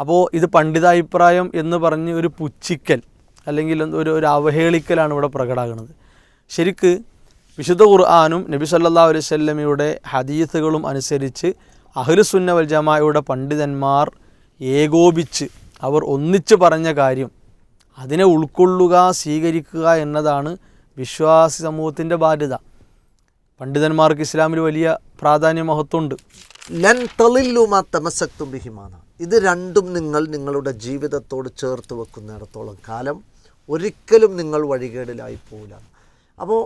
അപ്പോൾ ഇത് പണ്ഡിതാഭിപ്രായം എന്ന് പറഞ്ഞ് ഒരു പുച്ഛിക്കൽ അല്ലെങ്കിൽ ഒരു ഒരു അവഹേളിക്കലാണ് ഇവിടെ പ്രകടാകുന്നത്. ശരിക്ക് വിശുദ്ധ ഖുർആാനും നബി സല്ലാ അലൈഹി സ്വല്ലമയുടെ ഹദീസുകളും അനുസരിച്ച് അഹ്ലുസുന്ന വൽ ജമാഅയുടെ പണ്ഡിതന്മാർ ഏകോപിച്ച് അവർ ഒന്നിച്ച് പറഞ്ഞ കാര്യം അതിനെ ഉൾക്കൊള്ളുക സ്വീകരിക്കുക എന്നതാണ് വിശ്വാസി സമൂഹത്തിന്റെ ബാധ്യത. പണ്ഡിതന്മാർക്ക് ഇസ്ലാമിൽ വലിയ പ്രാധാന്യ മഹത്വമുണ്ട് ലൻ തളില്ലുമാ തമസക്തും ബിഹിമാണ് ഇത് രണ്ടും നിങ്ങൾ നിങ്ങളുടെ ജീവിതത്തോട് ചേർത്ത് വെക്കുന്നിടത്തോളം കാലം ഒരിക്കലും നിങ്ങൾ വഴികേടിലായി പോകില്ല അപ്പോൾ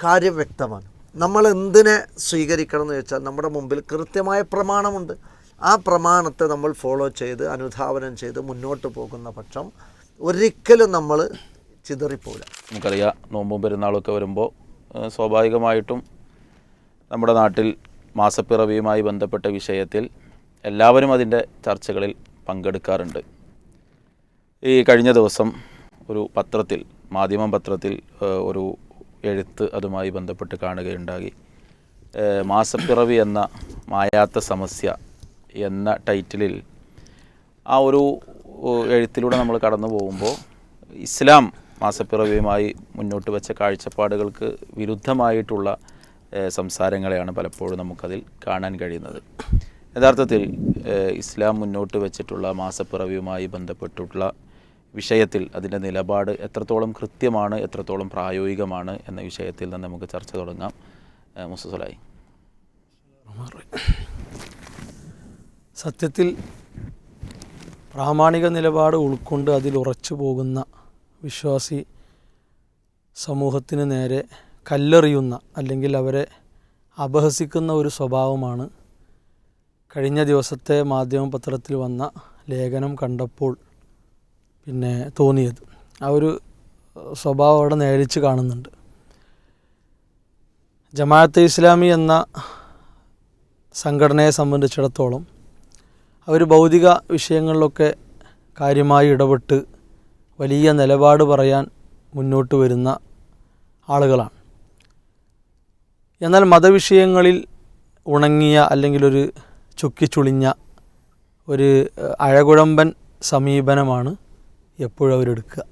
കാര്യം വ്യക്തമാണ്. നമ്മൾ എന്തിനെ സ്വീകരിക്കണം എന്ന് വെച്ചാൽ നമ്മുടെ മുമ്പിൽ കൃത്യമായ പ്രമാണമുണ്ട്. ആ പ്രമാണത്തെ നമ്മൾ ഫോളോ ചെയ്ത് അനുധാവനം ചെയ്ത് മുന്നോട്ട് പോകുന്ന പക്ഷം ഒരിക്കലും നമ്മൾ ചിതറിപ്പോകില്ല നമുക്കറിയാം നോമ്പും പെരുന്നാളൊക്കെ വരുമ്പോൾ സ്വാഭാവികമായിട്ടും നമ്മുടെ നാട്ടിൽ മാസപ്പിറവിയുമായി ബന്ധപ്പെട്ട വിഷയത്തിൽ എല്ലാവരും അതിന്റെ ചർച്ചകളിൽ പങ്കെടുക്കാറുണ്ട്. ഈ കഴിഞ്ഞ ദിവസം ഒരു പത്രത്തിൽ മാധ്യമം പത്രത്തിൽ ഒരു എഴുത്ത് അതുമായി ബന്ധപ്പെട്ട് കാണുകയുണ്ടായി. മാസപ്പിറവി എന്ന മായാത്ത സമസ്യ എന്ന ടൈറ്റിലിൽ ആ ഒരു എഴുത്തിലൂടെ നമ്മൾ കടന്നു പോകുമ്പോൾ ഇസ്ലാം മാസപ്പിറവിയുമായി മുന്നോട്ട് വെച്ച കാഴ്ചപ്പാടുകൾക്ക് വിരുദ്ധമായിട്ടുള്ള സംസാരങ്ങളെയാണ് പലപ്പോഴും നമുക്കതിൽ കാണാൻ കഴിയുന്നത്. യഥാർത്ഥത്തിൽ ഇസ്ലാം മുന്നോട്ട് വെച്ചിട്ടുള്ള മാസപ്പിറവിയുമായി ബന്ധപ്പെട്ടിട്ടുള്ള വിഷയത്തിൽ അതിന്റെ നിലപാട് എത്രത്തോളം കൃത്യമാണ് എത്രത്തോളം പ്രായോഗികമാണ് എന്ന വിഷയത്തിൽ നിന്ന് നമുക്ക് ചർച്ച തുടങ്ങാം. മുസ്സുസലായി സത്യത്തിൽ പ്രാമാണിക നിലപാട് ഉൾക്കൊണ്ട് അതിൽ ഉറച്ചു പോകുന്ന വിശ്വാസി സമൂഹത്തിന് നേരെ കല്ലെറിയുന്ന അല്ലെങ്കിൽ അവരെ അപഹസിക്കുന്ന ഒരു സ്വഭാവമാണ്. കഴിഞ്ഞ ദിവസത്തെ മാധ്യമപത്രത്തിൽ വന്ന ലേഖനം കണ്ടപ്പോൾ പിന്നെ തോന്നിയത്. ആ ഒരു സ്വഭാവം അവിടെ നേരിച്ച് കാണുന്നുണ്ട്. ജമാഅത്തെ ഇസ്ലാമി എന്ന സംഘടനയെ സംബന്ധിച്ചിടത്തോളം അവർ ഭൗതിക വിഷയങ്ങളിലൊക്കെ കാര്യമായി ഇടപെട്ട് വലിയ നിലപാട് പറയാൻ മുന്നോട്ട് വരുന്ന ആളുകളാണ്. എന്നാൽ മതവിഷയങ്ങളിൽ ഉണങ്ങിയ അല്ലെങ്കിൽ ഒരു ചുക്കിച്ചുളിഞ്ഞ ഒരു അഴകുഴമ്പൻ സമീപനമാണ് എപ്പോഴും അവരെടുക്കുക.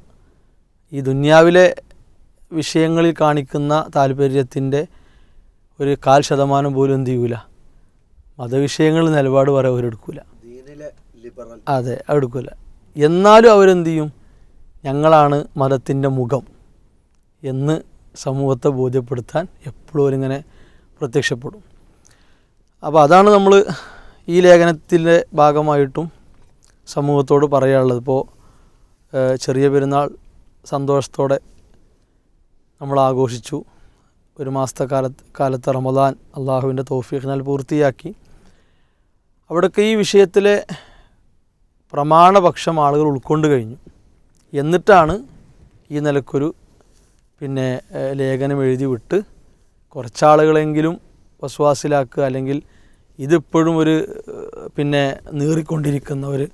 ഈ ദുന്യാവിലെ വിഷയങ്ങളിൽ കാണിക്കുന്ന താല്പര്യത്തിന്റെ ഒരു കാൽ ശതമാനം പോലും എന്ത് ചെയ്യൂല. മതവിഷയങ്ങളിൽ നിലപാട് പറയാൻ അവരെടുക്കൂല. അതെ എടുക്കൂല എന്നാലും അവരെന്ത് ചെയ്യും? ഞങ്ങളാണ് മതത്തിന്റെ മുഖം എന്ന് സമൂഹത്തെ ബോധ്യപ്പെടുത്താൻ എപ്പോഴും അവരിങ്ങനെ പ്രത്യക്ഷപ്പെടും. അപ്പോൾ അതാണ് നമ്മൾ ഈ ലേഖനത്തിന്റെ ഭാഗമായിട്ടും സമൂഹത്തോട് പറയാനുള്ളത്. ഇപ്പോൾ ചെറിയ പെരുന്നാൾ സന്തോഷത്തോടെ നമ്മൾ ആഘോഷിച്ചു. ഒരു മാസത്തെ കാലത്ത് കാലത്ത് റമദാൻ അള്ളാഹുവിന്റെ തോഫീഖിനാൽ പൂർത്തിയാക്കി. അവിടൊക്കെ ഈ വിഷയത്തിലെ പ്രമാണപക്ഷം ആളുകൾ ഉൾക്കൊണ്ട് കഴിഞ്ഞു. എന്നിട്ടാണ് ഈ നിലക്കൊരു പിന്നെ ലേഖനം എഴുതി വിട്ട് കുറച്ചാളുകളെങ്കിലും വസ്വാസിലാക്കുക അല്ലെങ്കിൽ ഇതിപ്പോഴും ഒരു പിന്നെ നീറിക്കൊണ്ടിരിക്കുന്ന ഒരു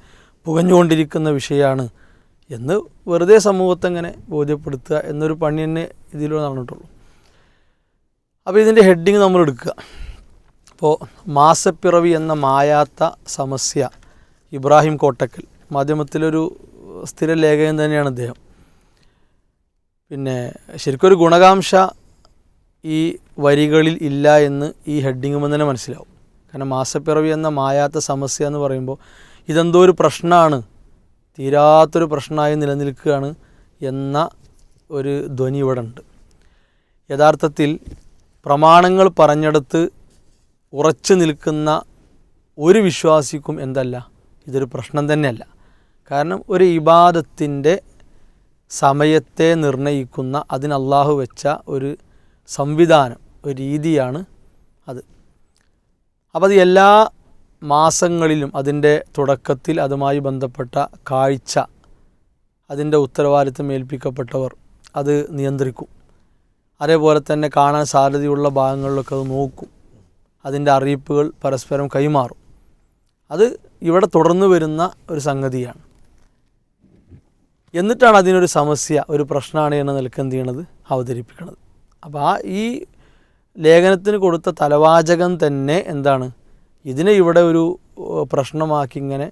പുകഞ്ഞുകൊണ്ടിരിക്കുന്ന വിഷയമാണ് എന്ന് വെറുതെ സമൂഹത്തെ അങ്ങനെ ബോധ്യപ്പെടുത്തുക എന്നൊരു പണി തന്നെ ഇതിലൂടെ നടന്നിട്ടുള്ളൂ. അപ്പോൾ ഇതിന്റെ ഹെഡിങ് നമ്മൾ എടുക്കുക. അപ്പോൾ മാസപ്പിറവി എന്ന മായാത്ത സമസ്യ ഇബ്രാഹിം കോട്ടക്കൽ മാധ്യമത്തിലൊരു സ്ഥിര ലേഖകൻ തന്നെയാണ് അദ്ദേഹം പിന്നെ ശരിക്കും ഒരു ഗുണകാംക്ഷ ഈ വരികളിൽ ഇല്ല എന്ന് ഈ ഹെഡിങ് തന്നെ മനസ്സിലാവും. കാരണം മാസപ്പിറവി എന്ന മായാത്ത സമസ്യ എന്ന് പറയുമ്പോൾ ഇതെന്തോ ഒരു പ്രശ്നമാണ് തീരാത്തൊരു പ്രശ്നമായി നിലനിൽക്കുകയാണ് എന്ന ഒരു ധ്വനി ഇവിടെ ഉണ്ട്. യഥാർത്ഥത്തിൽ പ്രമാണങ്ങൾ പറഞ്ഞെടുത്ത് ഉറച്ചു നിൽക്കുന്ന ഒരു വിശ്വാസിക്കും എന്തല്ല ഇതൊരു പ്രശ്നം തന്നെയല്ല. കാരണം ഒരു ഇബാദത്തിന്റെ സമയത്തെ നിർണയിക്കുന്ന അതിന് അള്ളാഹു വെച്ച ഒരു സംവിധാനം ഒരു രീതിയാണ് അത്. അപ്പോൾ അത് എല്ലാ മാസങ്ങളിലും അതിന്റെ തുടക്കത്തിൽ അതുമായി ബന്ധപ്പെട്ട കാഴ്ച അതിന്റെ ഉത്തരവാദിത്തം ഏൽപ്പിക്കപ്പെട്ടവർ അത് നിയന്ത്രിക്കും. അതേപോലെ തന്നെ കാണാൻ സാധ്യതയുള്ള ഭാഗങ്ങളിലൊക്കെ അത് നോക്കും. അതിന്റെ അറിയിപ്പുകൾ പരസ്പരം കൈമാറും. അത് ഇവിടെ തുടർന്ന് വരുന്ന ഒരു സംഗതിയാണ്. എന്നിട്ടാണ് അതിനൊരു സമസ്യ ഒരു പ്രശ്നമാണ് എന്ന നിലയ്ക്ക് എന്ത് ചെയ്യണത്? അവതരിപ്പിക്കുന്നത് അപ്പോൾ ആ ഈ ലേഖനത്തിന് കൊടുത്ത തലവാചകം തന്നെ എന്താണ്? ഇതിനെ ഇവിടെ ഒരു പ്രശ്നമാക്കി ഇങ്ങനെ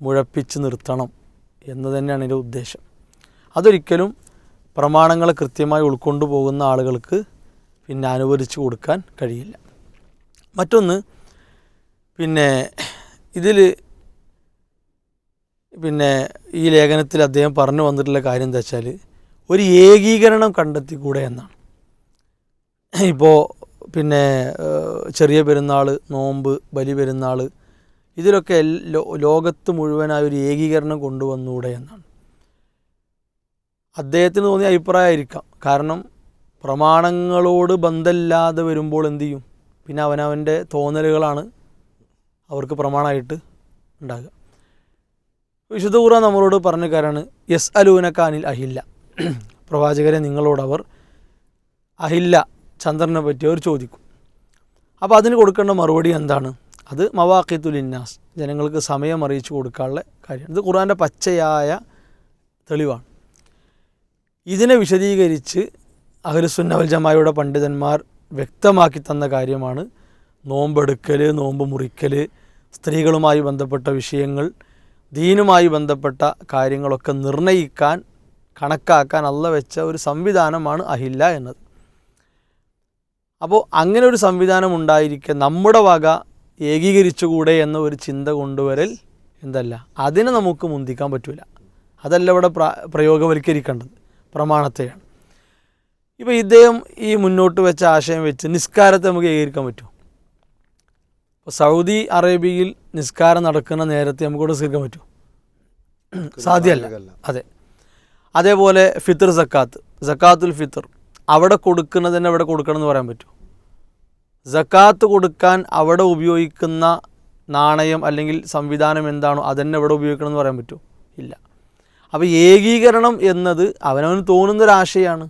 മുഴപ്പിച്ച് നിർത്തണം എന്ന് തന്നെയാണ് എന്റെ ഉദ്ദേശം. അതൊരിക്കലും പ്രമാണങ്ങളെ കൃത്യമായി ഉൾക്കൊണ്ടു പോകുന്ന ആളുകൾക്ക് പിന്നെ അനുവദിച്ചു കൊടുക്കാൻ കഴിയില്ല. മറ്റൊന്ന് പിന്നെ ഇതിൽ പിന്നെ ഈ ലേഖനത്തിൽ അദ്ദേഹം പറഞ്ഞു വന്നിട്ടുള്ള കാര്യം എന്താ വെച്ചാൽ ഒരു ഏകീകരണം കണ്ടെത്തിക്കൂടെ എന്നാണ്. ഇപ്പോൾ പിന്നെ ചെറിയ പെരുന്നാൾ നോമ്പ് ബലി പെരുന്നാൾ ഇതിലൊക്കെ ലോകത്ത് മുഴുവനായ ഒരു ഏകീകരണം കൊണ്ടുവന്നൂടെ എന്നാണ്. അദ്ദേഹത്തിന് തോന്നിയ അഭിപ്രായമായിരിക്കാം. കാരണം പ്രമാണങ്ങളോട് ബന്ധമില്ലാതെ വരുമ്പോൾ എന്തു ചെയ്യും? പിന്നെ അവനവന്റെ തോന്നലുകളാണ് അവർക്ക് പ്രമാണമായിട്ട് ഉണ്ടാകുക. വിശുദ്ധ ഖുർആൻ നമ്മളോട് പറഞ്ഞ കാര്യമാണ് യസ് അലൂനക്കാനിൽ അഹില്ല. പ്രവാചകരെ നിങ്ങളോട് അവർ അഹില്ല ചന്ദ്രനെ പറ്റി അവർ ചോദിക്കും. അപ്പോൾ അതിന് കൊടുക്കേണ്ട മറുപടി എന്താണ്? അത് മവാഖിത്തുൽ ഇന്നാസ് ജനങ്ങൾക്ക് സമയം അറിയിച്ചു കൊടുക്കാനുള്ള കാര്യമാണ്. ഇത് ഖുർആന്റെ പച്ചയായ തെളിവാണ്. ഇതിനെ വിശദീകരിച്ച് അഹ്ലുസുന്ന ജമായയുടെ പണ്ഡിതന്മാർ വ്യക്തമാക്കി തന്ന കാര്യമാണ് നോമ്പെടുക്കൽ നോമ്പ് മുറിക്കൽ സ്ത്രീകളുമായി ബന്ധപ്പെട്ട വിഷയങ്ങൾ ദീനുമായി ബന്ധപ്പെട്ട കാര്യങ്ങളൊക്കെ നിർണയിക്കാൻ കണക്കാക്കാൻ അല്ല വെച്ച ഒരു സംവിധാനമാണ് അഹില്ല എന്നത്. അപ്പോൾ അങ്ങനെ ഒരു സംവിധാനം ഉണ്ടായിരിക്കെ നമ്മുടെ വക ഏകീകരിച്ചുകൂടെ എന്ന ഒരു ചിന്ത കൊണ്ടുവരൽ എന്തല്ല? അതിനെ നമുക്ക് മുന്തിക്കാൻ പറ്റില്ല അതല്ല ഇവിടെ പ്ര പ്രയോഗവൽക്കരിക്കേണ്ടത് പ്രമാണത്തെയാണ്. ഇപ്പോൾ ഇദ്ദേഹം ഈ മുന്നോട്ട് വെച്ച ആശയം വെച്ച് നിസ്കാരത്തെ നമുക്ക് ഏകീകരിക്കാൻ പറ്റുമോ? സൗദി അറേബ്യയിൽ നിസ്കാരം നടക്കുന്ന നേരത്തെ നമുക്ക് നിസ്കരിക്കാൻ പറ്റൂ സാധ്യമല്ല. അതെ. അതേപോലെ ഫിത്തർ സക്കാത്ത്. സക്കാത്തുൽ ഫിത്തർ അവിടെ കൊടുക്കുന്നതിന് അവിടെ കൊടുക്കണം എന്ന് പറയാൻ പറ്റുമോ? സക്കാത്ത് കൊടുക്കാൻ അവിടെ ഉപയോഗിക്കുന്ന നാണയം അല്ലെങ്കിൽ സംവിധാനം എന്താണോ അതന്നെ അവിടെ ഉപയോഗിക്കണം എന്ന് പറയാൻ പറ്റുമോ? ഇല്ല. അപ്പോൾ ഏകീകരണം എന്നത് അവനവന് തോന്നുന്നൊരാശയമാണ്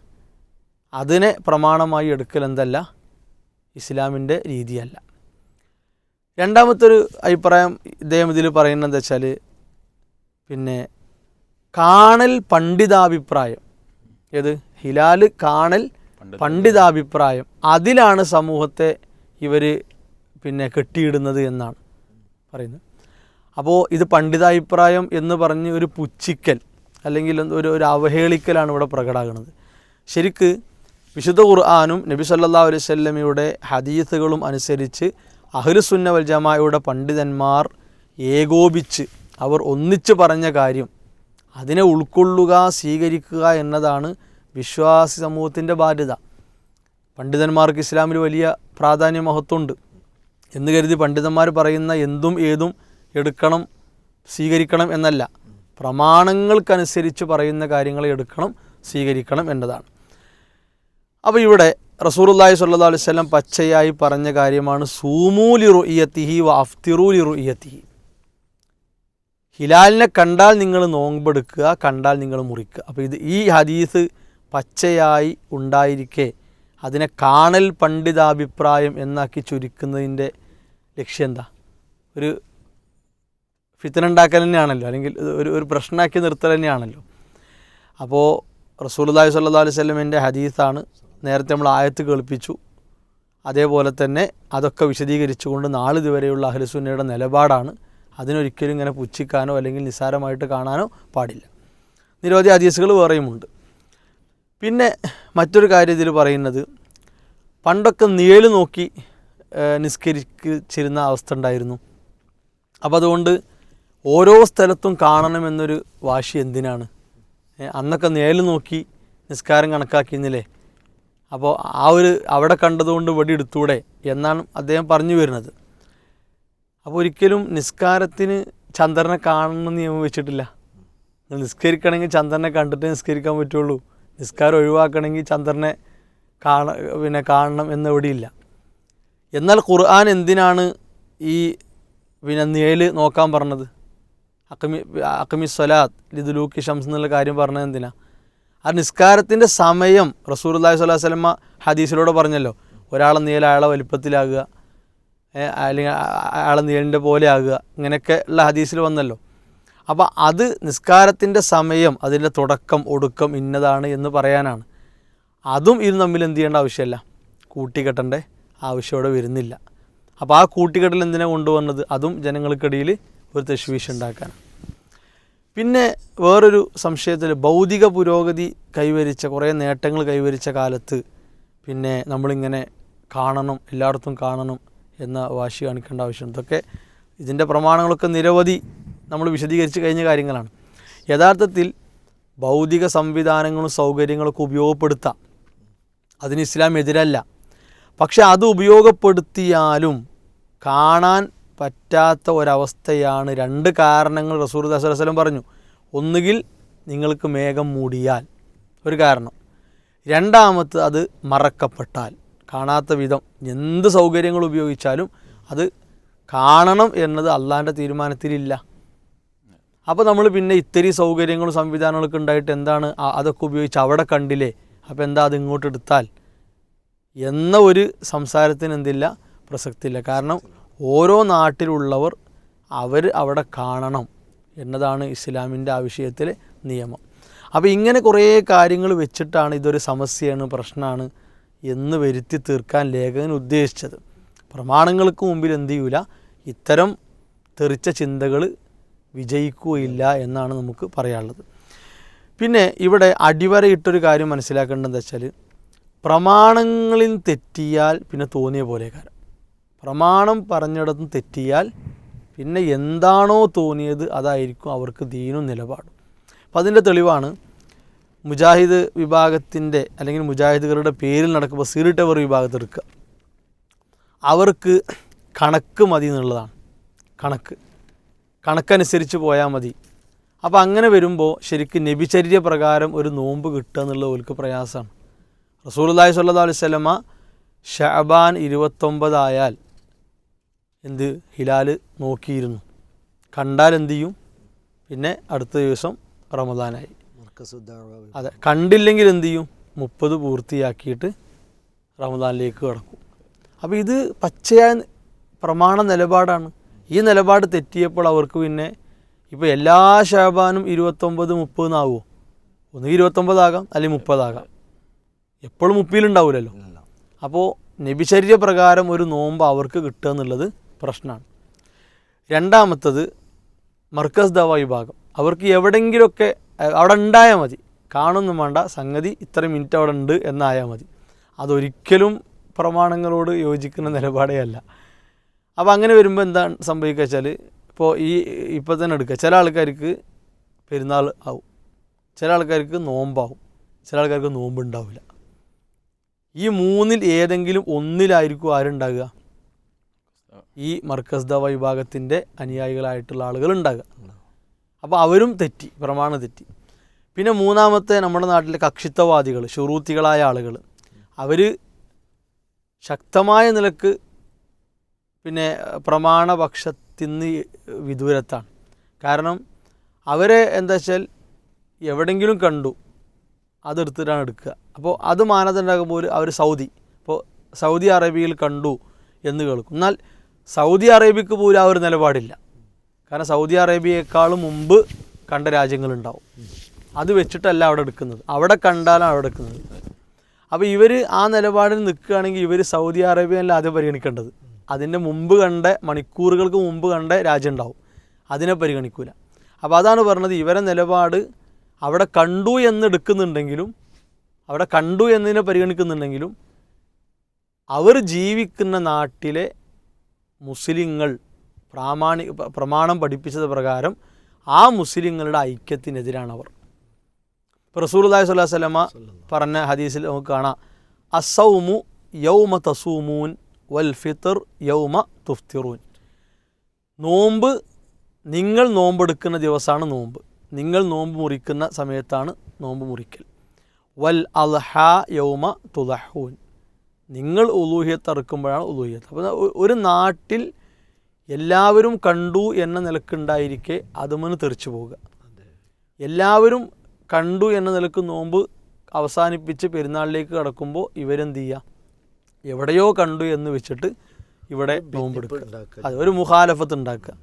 അതിനെ പ്രമാണമായി എടുക്കൽ എന്തല്ല? ഇസ്ലാമിന്റെ രീതിയല്ല. രണ്ടാമത്തെ ഒരു അഭിപ്രായം ഇദ്ദേഹം ഇതിൽ പറയുന്നത് എന്താ വെച്ചാൽ പിന്നെ കാണൽ പണ്ഡിതാഭിപ്രായം. ഏത്? ഹിലാൽ കാണൽ പണ്ഡിതാഭിപ്രായം. അതിലാണ് സമൂഹത്തെ ഇവർ പിന്നെ കെട്ടിയിടുന്നത് എന്നാണ് പറയുന്നത്. അപ്പോൾ ഇത് പണ്ഡിതാഭിപ്രായം എന്ന് പറഞ്ഞ് ഒരു പുച്ഛിക്കൽ അല്ലെങ്കിൽ ഒരു ഒരു അവഹേളിക്കലാണ് ഇവിടെ പ്രകടാകുന്നത്. ശരിക്ക് വിശുദ്ധ ഖുർആാനും നബി സല്ലാ അലൈഹി സ്വല്ലമയുടെ ഹദീസുകളും അനുസരിച്ച് അഹ്ലുസുന്ന വൽ ജമാഅയുടെ പണ്ഡിതന്മാർ ഏകോപിച്ച് അവർ ഒന്നിച്ച് പറഞ്ഞ കാര്യം അതിനെ ഉൾക്കൊള്ളുക സ്വീകരിക്കുക എന്നതാണ് വിശ്വാസി സമൂഹത്തിന്റെ ബാധ്യത. പണ്ഡിതന്മാർക്ക് ഇസ്ലാമിൽ വലിയ പ്രാധാന്യ മഹത്വമുണ്ട് എന്ന് കരുതി പണ്ഡിതന്മാർ പറയുന്ന എന്തും ഏതും എടുക്കണം സ്വീകരിക്കണം എന്നല്ല. പ്രമാണങ്ങൾക്കനുസരിച്ച് പറയുന്ന കാര്യങ്ങളെ എടുക്കണം സ്വീകരിക്കണം എന്നതാണ്. അപ്പോൾ ഇവിടെ റസൂറുല്ലാഹി സ്വല്ലാ അലൈഹി സ്വലം പച്ചയായി പറഞ്ഞ കാര്യമാണ് സൂമൂലി റുഇയത്തിഹി വ അഫ്തിറൂലി റുയ്യത്തിഹി ഹിലാലിനെ കണ്ടാൽ നിങ്ങൾ നോമ്പെടുക്കുക കണ്ടാൽ നിങ്ങൾ മുറിക്കുക. അപ്പോൾ ഇത് ഈ ഹദീസ് പച്ചയായി ഉണ്ടായിരിക്കെ അതിനെ കാണൽ പണ്ഡിതാഭിപ്രായം എന്നാക്കി ചുരുക്കുന്നതിന്റെ ലക്ഷ്യം എന്താ? ഒരു ഫിത്തന ഉണ്ടാക്കൽ തന്നെയാണല്ലോ അല്ലെങ്കിൽ ഒരു ഒരു പ്രശ്നമാക്കി നിർത്തൽ തന്നെയാണല്ലോ. അപ്പോൾ റസൂലുള്ളാഹി സ്വല്ലല്ലാഹു അലൈഹി അലൈവല്ലമിന്റെ ഹദീസാണ് നേരത്തെ നമ്മൾ ആയത്ത് കേൾപ്പിച്ചു. അതേപോലെ തന്നെ അതൊക്കെ വിശദീകരിച്ചുകൊണ്ട് നാളിതുവരെയുള്ള അഹ്ലുസുന്നയുടെ നിലപാടാണ്. അതിനൊരിക്കലും ഇങ്ങനെ പുച്ഛിക്കാനോ അല്ലെങ്കിൽ നിസ്സാരമായിട്ട് കാണാനോ പാടില്ല. നിരവധി ഹദീസുകൾ വേറെയുമുണ്ട്. പിന്നെ മറ്റൊരു കാര്യം ഇതിൽ പറയുന്നത് പണ്ടൊക്കെ നിഴൽ നോക്കി നിസ്കരിച്ചിരുന്ന അവസ്ഥ ഉണ്ടായിരുന്നു. അപ്പോൾ അതുകൊണ്ട് ഓരോ സ്ഥലത്തും കാണണമെന്നൊരു വാശി എന്തിനാണ്? അന്നൊക്കെ നിഴൽ നോക്കി നിസ്കാരം കണക്കാക്കിയിരുന്നില്ലേ? അപ്പോൾ ആ ഒരു അവിടെ കണ്ടതുകൊണ്ട് വെടി എടുത്തൂടെ എന്നാണ് അദ്ദേഹം പറഞ്ഞു വരുന്നത്. അപ്പോൾ ഒരിക്കലും നിസ്കാരത്തിന് ചന്ദ്രനെ കാണണമെന്ന് നിയമം വെച്ചിട്ടില്ല. നിസ്കരിക്കണമെങ്കിൽ ചന്ദ്രനെ കണ്ടിട്ട് നിസ്കരിക്കാൻ പറ്റുള്ളൂ. നിസ്കാരം ഒഴിവാക്കണമെങ്കിൽ ചന്ദ്രനെ കാണ പിന്നെ കാണണം എന്നെവിടെയില്ല എന്നാൽ ഖുർആൻ എന്തിനാണ് ഈ പിന്നെ നിഴൽ നോക്കാൻ പറഞ്ഞത്? അക്കമി അക്കമി സ്വലാത്ത് ലിദുലൂക്കി ഷംസ് എന്നുള്ള കാര്യം പറഞ്ഞത് എന്തിനാ? ആ നിസ്കാരത്തിന്റെ സമയം റസൂർ അല്ലാഹി സ്വലാഹു വസ്ലമ ഹദീസിലൂടെ പറഞ്ഞല്ലോ. ഒരാളെ നീല അയാളെ വലിപ്പത്തിലാകുക. അല്ലെങ്കിൽ അയാളെ നീലിന്റെ പോലെ ആകുക. ഇങ്ങനെയൊക്കെ ഉള്ള ഹദീസിൽ വന്നല്ലോ. അപ്പോൾ അത് നിസ്കാരത്തിന്റെ സമയം അതിന്റെ തുടക്കം ഒടുക്കം ഇന്നതാണ് എന്ന് പറയാനാണ്. അതും ഇത് തമ്മിൽ എന്ത് ചെയ്യേണ്ട ആവശ്യമില്ല. കൂട്ടിക്കെട്ടേണ്ട ആവശ്യം അവിടെ വരുന്നില്ല. അപ്പോൾ ആ കൂട്ടിക്കെട്ടൽ എന്തിനാണ് കൊണ്ടുവന്നത്? അതും ജനങ്ങൾക്കിടയിൽ ഒരു തശ്വീഷ് ഉണ്ടാക്കാൻ പിന്നെ വേറൊരു സംശയത്തിൽ ഭൗതിക പുരോഗതി കൈവരിച്ച കുറേ നേട്ടങ്ങൾ കൈവരിച്ച കാലത്ത് പിന്നെ നമ്മളിങ്ങനെ കാണണം എല്ലായിടത്തും കാണണം എന്ന വാശി കാണിക്കേണ്ട ആവശ്യം ഇതൊക്കെ ഇതിന്റെ പ്രമാണങ്ങളൊക്കെ നിരവധി നമ്മൾ വിശദീകരിച്ച് കഴിഞ്ഞ കാര്യങ്ങളാണ്. യഥാർത്ഥത്തിൽ ഭൗതിക സംവിധാനങ്ങളും സൗകര്യങ്ങളൊക്കെ ഉപയോഗപ്പെടുത്താം. അതിന് ഇസ്ലാം എതിരല്ല. പക്ഷെ അത് ഉപയോഗപ്പെടുത്തിയാലും കാണാൻ പറ്റാത്ത ഒരവസ്ഥയാണ് രണ്ട് കാരണങ്ങൾ റസൂർ ദസലം പറഞ്ഞു. ഒന്നുകിൽ നിങ്ങൾക്ക് മേഘം മൂടിയാൽ ഒരു കാരണം. രണ്ടാമത് അത് മറക്കപ്പെട്ടാൽ. കാണാത്ത വിധം എന്ത് സൗകര്യങ്ങൾ ഉപയോഗിച്ചാലും അത് കാണണം എന്നത് അള്ളാന്റെ തീരുമാനത്തിലില്ല. അപ്പോൾ നമ്മൾ പിന്നെ ഇത്തിരി സൗകര്യങ്ങളും സംവിധാനങ്ങളൊക്കെ ഉണ്ടായിട്ട് എന്താണ് അതൊക്കെ ഉപയോഗിച്ച് അവിടെ കണ്ടില്ലേ? അപ്പോൾ എന്താ അത് ഇങ്ങോട്ട് എടുത്താൽ? എന്ന ഒരു സംസാരത്തിന് എന്തില്ല? പ്രസക്തിയില്ല. കാരണം ഓരോ നാട്ടിലുള്ളവർ അവർ അവിടെ കാണണം എന്നതാണ് ഇസ്ലാമിന്റെ ആ വിഷയത്തിലെ നിയമം. അപ്പോൾ ഇങ്ങനെ കുറേ കാര്യങ്ങൾ വെച്ചിട്ടാണ് ഇതൊരു സമസ്യയാണ് പ്രശ്നമാണ് എന്ന് വരുത്തി തീർക്കാൻ ലേഖകൻ ഉദ്ദേശിച്ചത്. പ്രമാണങ്ങൾക്ക് മുമ്പിൽ എന്ത് ചെയ്യൂല ഇത്തരം തെറിച്ച ചിന്തകൾ വിജയിക്കുകയില്ല എന്നാണ് നമുക്ക് പറയാനുള്ളത്. പിന്നെ ഇവിടെ അടിവരയിട്ടൊരു കാര്യം മനസ്സിലാക്കേണ്ടതെന്ന് വെച്ചാൽ പ്രമാണങ്ങളിൽ തെറ്റിയാൽ പിന്നെ തോന്നിയ പോലെ കാരം പ്രമാണം പറഞ്ഞിടത്തും തെറ്റിയാൽ പിന്നെ എന്താണോ തോന്നിയത് അതായിരിക്കും അവർക്ക് ദീനും നിലപാടും. അപ്പം അതിന്റെ തെളിവാണ് മുജാഹിദ് വിഭാഗത്തിന്റെ അല്ലെങ്കിൽ മുജാഹിദുകളുടെ പേരിൽ നടക്കുമ്പോൾ ടവർ വിഭാഗത്തെടുക്കുക അവർക്ക് കണക്ക് മതി എന്നുള്ളതാണ്. കണക്ക്. കണക്കനുസരിച്ച് പോയാൽ മതി. അപ്പോൾ അങ്ങനെ വരുമ്പോൾ ശരിക്കും നബിചര്യ പ്രകാരം ഒരു നോമ്പ് കിട്ടുക എന്നുള്ളത് ഓൽക്ക് പ്രയാസമാണ്. റസൂലുള്ളാഹി സ്വല്ലല്ലാഹു അലൈഹി വസല്ലമ ഷഹബാൻ ഇരുപത്തൊമ്പതായാൽ എന്ത് ഹിലാൽ നോക്കിയിരുന്നു. കണ്ടാൽ എന്ത് ചെയ്യും? പിന്നെ അടുത്ത ദിവസം റമദാനായി. അതെ കണ്ടില്ലെങ്കിൽ എന്ത് ചെയ്യും? മുപ്പത് പൂർത്തിയാക്കിയിട്ട് റമദാനിലേക്ക് കടക്കും. അപ്പോൾ ഇത് പച്ചയായ പ്രമാണ നിലപാടാണ്. ഈ നിലപാട് തെറ്റിയപ്പോൾ അവർക്ക് പിന്നെ ഇപ്പോൾ എല്ലാ ശാബാനും ഇരുപത്തൊമ്പത് മുപ്പത് എന്നാവുമോ ഒന്നുകിൽ ഇരുപത്തൊമ്പതാകാം അല്ലെങ്കിൽ മുപ്പതാകാം എപ്പോഴും മുപ്പിയിലുണ്ടാവില്ലല്ലോ അപ്പോൾ നബിചര്യ പ്രകാരം ഒരു നോമ്പ് അവർക്ക് കിട്ടുക എന്നുള്ളത് പ്രശ്നമാണ്. രണ്ടാമത്തത് മർക്കസ് ദവ വിഭാഗം. അവർക്ക് എവിടെയെങ്കിലുമൊക്കെ അവിടെ ഉണ്ടായാൽ മതി. കാണുന്നു വേണ്ട സംഗതി ഇത്ര മിനിറ്റ് അവിടെ ഉണ്ട് എന്നായാൽ മതി. അതൊരിക്കലും പ്രമാണങ്ങളോട് യോജിക്കുന്ന നിലപാടേ അല്ല. അപ്പോൾ അങ്ങനെ വരുമ്പോൾ എന്താണ് സംഭവിക്കുക വെച്ചാൽ ഇപ്പോൾ ഈ ഇപ്പോൾ തന്നെ എടുക്കുക ചില ആൾക്കാർക്ക് പെരുന്നാൾ ആവും. ചില ആൾക്കാർക്ക് നോമ്പാവും. ചില ആൾക്കാർക്ക് നോമ്പുണ്ടാവില്ല ഈ മൂന്നിൽ ഏതെങ്കിലും ഒന്നിലായിരിക്കും ആരുണ്ടാകുക ഈ മർക്കസ് ദവ വിഭാഗത്തിന്റെ അനുയായികളായിട്ടുള്ള ആളുകൾ ഉണ്ടാകുക. അപ്പോൾ അവരും തെറ്റി പ്രമാണം തെറ്റി. പിന്നെ മൂന്നാമത്തെ നമ്മുടെ നാട്ടിലെ കക്ഷിത്വവാദികൾ ഷുറൂത്തികളായ ആളുകൾ അവർ ശക്തമായ നിലയ്ക്ക് പിന്നെ പ്രമാണപക്ഷത്തിന് വിദൂരത്താണ്. കാരണം അവരെ എന്താ വെച്ചാൽ എവിടെങ്കിലും കണ്ടു അതെടുത്തിട്ടാണ് എടുക്കുക. അപ്പോൾ അത് മാനദണ്ഡമാകുമ്പോൾ അവർ സൗദി ഇപ്പോൾ സൗദി അറേബ്യയിൽ കണ്ടു എന്ന് കേൾക്കും. എന്നാൽ സൗദി അറേബ്യക്ക് പോലും ആ ഒരു നിലപാടില്ല. കാരണം സൗദി അറേബ്യയെക്കാളും മുമ്പ് കണ്ട രാജ്യങ്ങളുണ്ടാവും. അത് വെച്ചിട്ടല്ല അവിടെ എടുക്കുന്നത്. അവിടെ കണ്ടാലാണ് അവിടെ എടുക്കുന്നത്. അപ്പോൾ ഇവർ ആ നിലപാടിൽ നിൽക്കുകയാണെങ്കിൽ ഇവർ സൗദി അറേബ്യയല്ല ആദ്യം പരിഗണിക്കേണ്ടത്. അതിന്റെ മുമ്പ് കണ്ട മണിക്കൂറുകൾക്ക് മുമ്പ് കണ്ട രാജ്യം ഉണ്ടാവും അതിനെ പരിഗണിക്കൂല. അപ്പോൾ അതാണ് പറഞ്ഞത് ഇവരെ നിലപാട് അവിടെ കണ്ടു എന്ന് എടുക്കുന്നുണ്ടെങ്കിലും അവിടെ കണ്ടു എന്നതിനെ പരിഗണിക്കുന്നുണ്ടെങ്കിലും അവർ ജീവിക്കുന്ന നാട്ടിലെ മുസ്ലിങ്ങൾ പ്രാമാണി പ്രമാണം പഠിപ്പിച്ചത് പ്രകാരം ആ മുസ്ലിങ്ങളുടെ ഐക്യത്തിനെതിരാണ് അവർ ഇപ്പോൾ അലൈഹി വസല്ലമ പറഞ്ഞ ഹദീസിൽ നമുക്ക് കാണാം. അസൗമു യൗമ തസൂമൂൻ വൽ ഫിത്തർ യൗമ തുഫ്തിറൂൻ. നോമ്പ് നിങ്ങൾ നോമ്പെടുക്കുന്ന ദിവസമാണ് നോമ്പ്. നിങ്ങൾ നോമ്പ് മുറിക്കുന്ന സമയത്താണ് നോമ്പ് മുറിക്കൽ. വൽ അൽഹ യൗമ തുലഹൂൻ നിങ്ങൾ ഉലൂഹിയത്ത് അറുക്കുമ്പോഴാണ് ഉലൂഹിയത്ത് അപ്പോൾ ഒരു നാട്ടിൽ എല്ലാവരും കണ്ടു എന്ന നിലക്കുണ്ടായിരിക്കെ അതുമെന്ന് തെറിച്ചു പോവുക. എല്ലാവരും കണ്ടു എന്ന നിലയ്ക്ക് നോമ്പ് അവസാനിപ്പിച്ച് പെരുന്നാളിലേക്ക് കടക്കുമ്പോൾ ഇവരെന്ത് ചെയ്യുക എവിടെയോ കണ്ടു എന്ന് വെച്ചിട്ട് ഇവിടെ നോമ്പെടുക്കുക എടുക്കുക. അത് ഒരു മുഖാലഫത്ത് ഉണ്ടാക്കുക.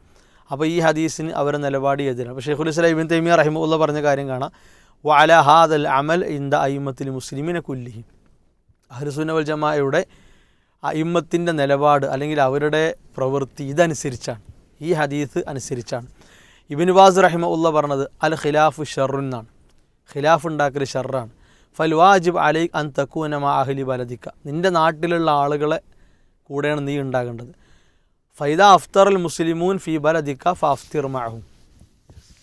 അപ്പോൾ ഈ ഹദീസിന് അവരെ നിലപാട് എതിരാണ് അപ്പോൾ ഷെയ്ഖുൽ ഇസ്ലാം ഇബിൻ തൈമിയ റഹിമുള്ള പറഞ്ഞ കാര്യം കാണാം. വാല ഹാദൽ അമൽ ഇന്ദ അയിമത്തിൽ മുസ്ലിമിനെ കുല്ലിഹി. അഹ്ലുസുന്ന ജമായയുടെ ജമാഅയുടെ അയിമത്തിന്റെ നിലപാട് അല്ലെങ്കിൽ അവരുടെ പ്രവൃത്തി ഇതനുസരിച്ചാണ്. ഈ ഹദീസ് അനുസരിച്ചാണ്. ഇബിൻ ബാസ് റഹിമ ഉള്ള പറഞ്ഞത് അൽ ഖിലാഫ് ഷെറു എന്നാണ്. ഖിലാഫ് ഉണ്ടാക്കൽ ഷെറാണ് ഫൽ വാജിബ് അലൈ അൻ തക്കൂനമ അഹ്ലി ബലദിക്ക. നിന്റെ നാട്ടിലുള്ള ആളുകളെ കൂടെയാണ് നീ ഉണ്ടാകേണ്ടത്. ഫൈദ അഫ്തർ അൽ മുസ്ലിമൂൻ ഫി ബലദിക്ക ഫാഫ്തിർ മാഹും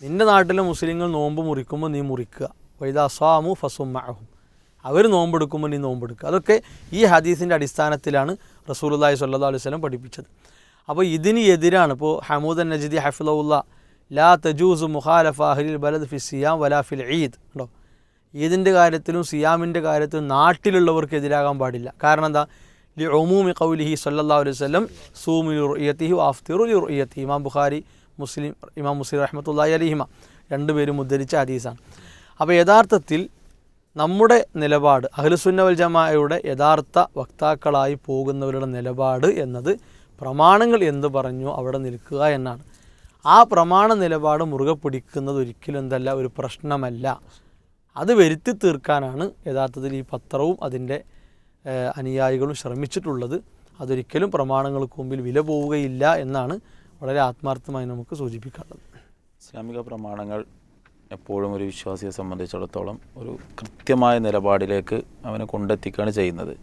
നിന്റെ നാട്ടിലെ മുസ്ലിങ്ങൾ നോമ്പ് മുറിക്കുമ്പോൾ നീ മുറിക്കുക. വൈദ അസ്വാമു ഫസും മാഹും അവർ നോമ്പെടുക്കുമ്പോൾ നീ നോമ്പെടുക്കുക. അതൊക്കെ ഈ ഹദീസിന്റെ അടിസ്ഥാനത്തിലാണ് റസൂലുള്ളാഹി സ്വല്ലല്ലാഹു അലൈഹി വസല്ലം പഠിപ്പിച്ചത്. അപ്പോൾ ഇതിന് എതിരാണ് ഇപ്പോൾ ഹമൂദ് നജദി ഹഫിലുള്ള ലാ തജൂസ് മുഹാലഫ അഹ്ലിൽ ബലദ് ഫി സിയാം വലാ ഫിൽ ഈദ് ഉണ്ടോ? ഈദിന്റെ കാര്യത്തിലും സിയാമിന്റെ കാര്യത്തിലും നാട്ടിലുള്ളവർക്ക് എതിരാകാൻ പാടില്ല. കാരണം എന്താ? ലി ഒമൂമി കൗലിഹി സല്ലാ അലൈഹി വസല്ലം സൂമി റുയത്തിഹി ആഫ്തിറു ലി റുയത്തി ഇമാം ബുഖാരി മുസ്ലിം ഇമാം മുസ്ലിം റഹ്മത്തുള്ളാഹി അലിഹിമ. രണ്ടുപേരും ഉദ്ധരിച്ച ഹദീസാണ്. അപ്പോൾ യഥാർത്ഥത്തിൽ നമ്മുടെ നിലപാട് അഹ്ലുസുന്ന വൽ ജമാഅയുടെ യഥാർത്ഥ വക്താക്കളായി പോകുന്നവരുടെ നിലപാട് എന്നത് പ്രമാണങ്ങൾ എന്ത് പറഞ്ഞു അവിടെ നിൽക്കുക എന്നാണ്. ആ പ്രമാണ നിലപാട് മുറുകെ പിടിക്കുന്നത് ഒരിക്കലും എന്തല്ല ഒരു പ്രശ്നമല്ല. അത് വരുത്തി തീർക്കാനാണ് യഥാർത്ഥത്തിൽ ഈ പത്രവും അതിന്റെ അനുയായികളും ശ്രമിച്ചിട്ടുള്ളത്. അതൊരിക്കലും പ്രമാണങ്ങൾക്ക് മുമ്പിൽ വില പോവുകയില്ല എന്നാണ് വളരെ ആത്മാർത്ഥമായി നമുക്ക് സൂചിപ്പിക്കാനുള്ളത്. ഇസ്ലാമിക പ്രമാണങ്ങൾ എപ്പോഴും ഒരു വിശ്വാസിയെ സംബന്ധിച്ചിടത്തോളം ഒരു കൃത്യമായ നിലപാടിലേക്ക് അവനെ കൊണ്ടെത്തിക്കുകയാണ് ചെയ്യുന്നത്.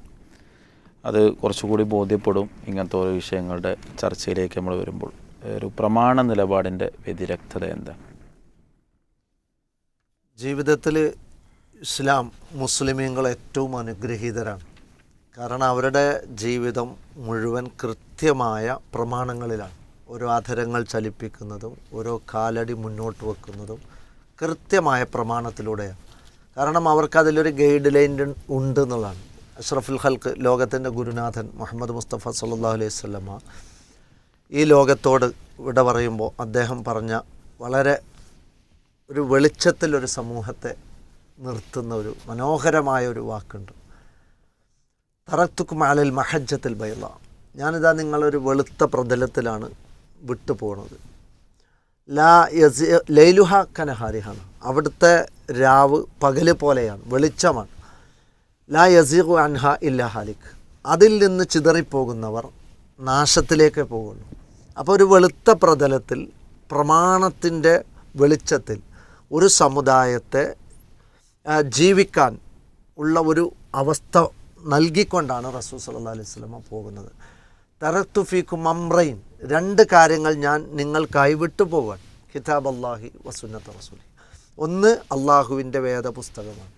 അത് കുറച്ചുകൂടി ബോധ്യപ്പെടും ഇങ്ങനത്തെ ഓരോ വിഷയങ്ങളുടെ ചർച്ചയിലേക്ക് നമ്മൾ വരുമ്പോൾ. ഒരു പ്രമാണ നിലപാടിന്റെ വ്യതിരക്തത എന്താ? ജീവിതത്തിൽ ഇസ്ലാം മുസ്ലിമീങ്ങൾ ഏറ്റവും അനുഗ്രഹീതരാണ്. കാരണം അവരുടെ ജീവിതം മുഴുവൻ കൃത്യമായ പ്രമാണങ്ങളിലാണ്. ഓരോ ആധരങ്ങൾ ചലിപ്പിക്കുന്നതും ഓരോ കാലടി മുന്നോട്ട് വെക്കുന്നതും കൃത്യമായ പ്രമാണത്തിലൂടെയാണ്. കാരണം അവർക്ക് അതിലൊരു ഗൈഡ് ലൈൻ ഉണ്ട് എന്നുള്ളതാണ് അഷ്റഫുൽ ഹൽക്ക് ലോകത്തിന്റെ ഗുരുനാഥൻ മുഹമ്മദ് മുസ്തഫ സല്ലാ അലൈഹി വസല്ലമ ഈ ലോകത്തോട് ഇവിടെ പറയുമ്പോൾ അദ്ദേഹം പറഞ്ഞ വളരെ ഒരു വെളിച്ചത്തിലൊരു സമൂഹത്തെ നിർത്തുന്ന ഒരു മനോഹരമായ ഒരു വാക്കുണ്ട്. തറത്തുക്കും അലൽ മഹജ്ജത്തിൽ ബൈള. ഞാനിതാ നിങ്ങളൊരു വെളുത്ത പ്രതലത്തിലാണ് വിട്ടു പോണത് ലാ യസി ലൈലുഹ കനഹാരിഹാണ്. അവിടുത്തെ രാവ് പകൽ പോലെയാണ് വെളിച്ചമാണ്. ലാ യസീഖു അൻഹ ഇല്ല ഹാലിക്. അതിൽ നിന്ന് ചിതറിപ്പോകുന്നവർ നാശത്തിലേക്ക് പോകുന്നു. അപ്പോൾ ഒരു വെളുത്ത പ്രതലത്തിൽ പ്രമാണത്തിന്റെ വെളിച്ചത്തിൽ ഒരു സമുദായത്തെ ജീവിക്കാൻ ഉള്ള ഒരു അവസ്ഥ നൽകിക്കൊണ്ടാണ് റസൂൽ സല്ലല്ലാഹു അലൈഹി സ്വലമ പോകുന്നത്. തറത്തു ഫീക്കും അമ്രൈൻ രണ്ട് കാര്യങ്ങൾ ഞാൻ നിങ്ങൾക്കായി വിട്ടുപോകാൻ കിതാബ് അള്ളാഹി വസുന്നത്ത് റസൂലി. ഒന്ന് അള്ളാഹുവിന്റെ വേദപുസ്തകമാണ്.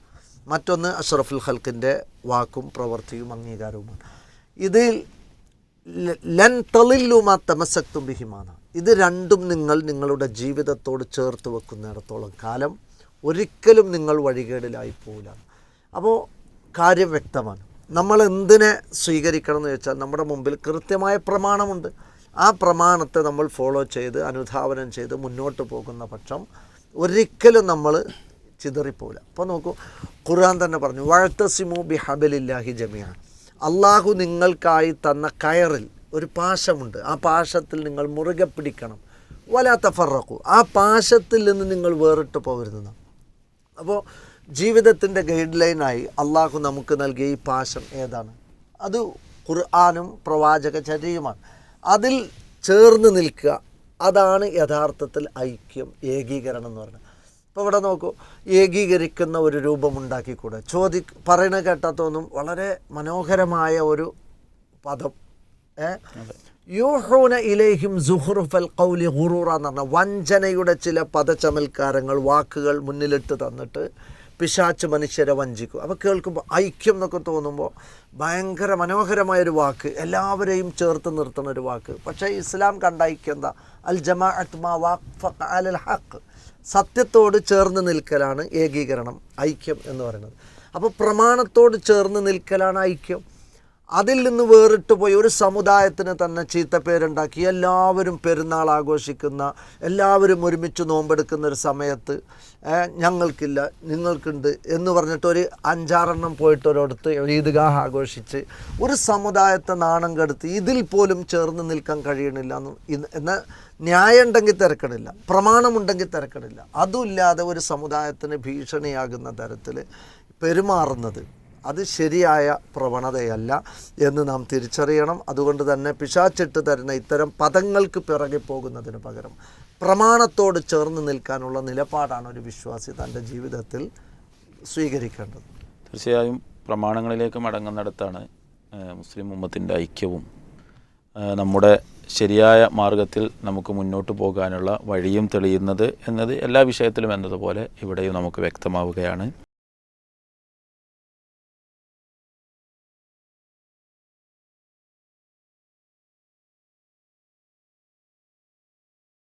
മറ്റൊന്ന് അഷ്റഫുൽ ഖൽക്കിന്റെ വാക്കും പ്രവൃത്തിയും അംഗീകാരവുമാണ്. ഇതിൽ ലൻ തളില്ലുമാ തമസക്തും ബിഹിമാണ് ഇത് രണ്ടും നിങ്ങൾ നിങ്ങളുടെ ജീവിതത്തോട് ചേർത്ത് വെക്കുന്നിടത്തോളം കാലം ഒരിക്കലും നിങ്ങൾ വഴികേടിലായി പോകില്ല അപ്പോൾ കാര്യം വ്യക്തമാണ്. നമ്മൾ എന്തിനെ സ്വീകരിക്കണം എന്ന് ചോദിച്ചാൽ നമ്മുടെ മുമ്പിൽ കൃത്യമായ പ്രമാണമുണ്ട്. ആ പ്രമാണത്തെ നമ്മൾ ഫോളോ ചെയ്ത് അനുധാവനം ചെയ്ത് മുന്നോട്ട് പോകുന്ന പക്ഷം ഒരിക്കലും നമ്മൾ ചിതറിപ്പോവില്ല. അപ്പോൾ നോക്കൂ ഖുർആൻ തന്നെ പറഞ്ഞു വഴത്തസിമു ബി ഹബലില്ലാഹി ജമിയ അള്ളാഹു നിങ്ങൾക്കായി തന്ന കയറിൽ ഒരു പാശമുണ്ട്. ആ പാശത്തിൽ നിങ്ങൾ മുറുകെ പിടിക്കണം. വലാത്ത ഫറക്കു ആ പാശത്തിൽ നിന്ന് നിങ്ങൾ വേറിട്ട് പോകരുതെന്ന് അപ്പോൾ ജീവിതത്തിന്റെ ഗൈഡ് ലൈനായി അള്ളാഹു നമുക്ക് നൽകിയ ഈ പാശം ഏതാണ്? അത് ഖുർആാനും പ്രവാചക ചര്യയുമാണ്. അതിൽ ചേർന്ന് നിൽക്കുക അതാണ് യഥാർത്ഥത്തിൽ ഐക്യം ഏകീകരണം എന്ന് പറയുന്നത്. ഇപ്പോൾ ഇവിടെ നോക്കൂ ഏകീകരിക്കുന്ന ഒരു രൂപമുണ്ടാക്കിക്കൂടെ ചോദി പറയണ കേട്ടാൽ വളരെ മനോഹരമായ ഒരു പദം. യൂഹൂന ഇലേഹിം ജുഹുറുഫൽ കൗലി ഹുറൂറ എന്ന് പറഞ്ഞ വഞ്ചനയുടെ ചില പദചമൽക്കാരങ്ങൾ വാക്കുകൾ മുന്നിലിട്ട് തന്നിട്ട് പിശാച്ച് മനുഷ്യരെ വഞ്ചിക്കും. അപ്പോൾ കേൾക്കുമ്പോൾ ഐക്യം എന്നൊക്കെ തോന്നുമ്പോൾ ഭയങ്കര മനോഹരമായൊരു വാക്ക് എല്ലാവരെയും ചേർത്ത് നിർത്തുന്ന ഒരു വാക്ക്. പക്ഷേ ഇസ്ലാം കണ്ട ഐക്യം എന്താ? അൽ ജമാഅത്ത് മാ വാഖ് അൽ ഹക്ക് സത്യത്തോട് ചേർന്ന് നിൽക്കലാണ് ഏകീകരണം ഐക്യം എന്ന് പറയുന്നത്. അപ്പോൾ പ്രമാണത്തോട് ചേർന്ന് നിൽക്കലാണ് ഐക്യം. അതിൽ നിന്ന് വേറിട്ട് പോയി ഒരു സമുദായത്തിന് തന്നെ ചീത്ത പേരുണ്ടാക്കി എല്ലാവരും പെരുന്നാൾ ആഘോഷിക്കുന്ന എല്ലാവരും ഒരുമിച്ച് നോമ്പെടുക്കുന്ന ഒരു സമയത്ത് ഞങ്ങൾക്കില്ല നിങ്ങൾക്കുണ്ട് എന്ന് പറഞ്ഞിട്ട് ഒരു അഞ്ചാറെണ്ണം പോയിട്ട് ഒരിടത്ത് ഈദ്ഗാഹ് ആഘോഷിച്ച് ഒരു സമുദായത്തെ നാണം കെടുത്തി ഇതിൽ പോലും ചേർന്ന് നിൽക്കാൻ കഴിയണില്ല എന്ന് എന്ന ന്യായം ഉണ്ടെങ്കിൽ തിരക്കണില്ല പ്രമാണമുണ്ടെങ്കിൽ തിരക്കണില്ല അതുമില്ലാതെ ഒരു സമുദായത്തിന് ഭീഷണിയാകുന്ന തരത്തിൽ പെരുമാറുന്നത് അത് ശരിയായ പ്രവണതയല്ല എന്ന് നാം തിരിച്ചറിയണം. അതുകൊണ്ട് തന്നെ പിശാച്ചിട്ട് തരുന്ന ഇത്തരം പദങ്ങൾക്ക് പിറകെ പോകുന്നതിന് പകരം പ്രമാണത്തോട് ചേർന്ന് നിൽക്കാനുള്ള നിലപാടാണ് ഒരു വിശ്വാസി തന്റെ ജീവിതത്തിൽ സ്വീകരിക്കേണ്ടത്. തീർച്ചയായും പ്രമാണങ്ങളിലേക്ക് മടങ്ങുന്നിടത്താണ് മുസ്ലിം ഉമ്മത്തിന്റെ ഐക്യവും നമ്മുടെ ശരിയായ മാർഗത്തിൽ നമുക്ക് മുന്നോട്ട് പോകാനുള്ള വഴിയും തെളിയുന്നത് എന്നത് എല്ലാ വിഷയത്തിലും എന്നതുപോലെ ഇവിടെയും നമുക്ക് വ്യക്തമാവുകയാണ്.